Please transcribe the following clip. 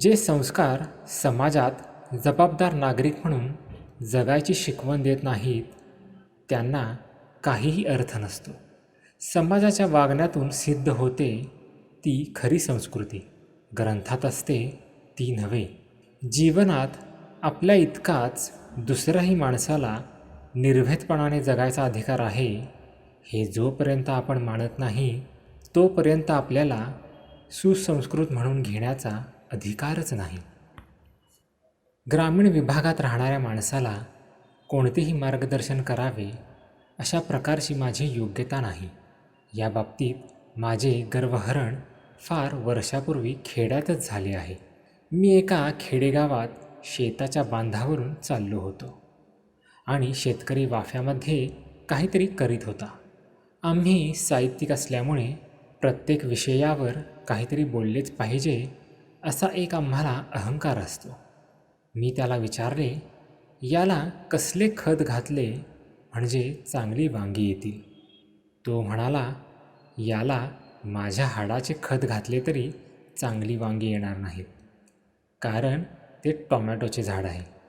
जे संस्कार समाजात जबाबदार नागरिक म्हणून जगायची शिकवण देत नाहीत त्यांना काहीही अर्थ नसतो. समाजाच्या वागण्यातून सिद्ध होते ती खरी संस्कृती. ग्रंथात असते ती नव्हे. जीवनात आपल्या इतकाच दुसऱ्याही माणसाला निर्भेदपणाने जगायचा अधिकार आहे हे जोपर्यंत आपण मानत नाही तोपर्यंत आपल्याला सुसंस्कृत म्हणून घेण्याचा अधिकारच नाही. ग्रामीण विभागात राहणाऱ्या माणसाला कोणतेही मार्गदर्शन करावे अशा प्रकारची माझी योग्यता नाही. या बाबतीत माझे गर्वहरण फार वर्षापूर्वी खेड्यातच झाले आहे. मी एका खेडेगावात शेताच्या बांधावरून चाललो होतो आणि शेतकरी वाफ्यामध्ये काहीतरी करीत होता. आम्ही साहित्यिक असल्यामुळे प्रत्येक विषयावर काहीतरी बोललेच पाहिजे असा एक आम्हाला अहंकार असतो. मी त्याला विचारले याला कसले खत घातले म्हणजे चांगली वांगी येतील? तो म्हणाला याला माझ्या हाडाचे खत घातले तरी चांगली वांगी येणार नाहीत. कारण ते टॉमॅटोचे झाड आहे.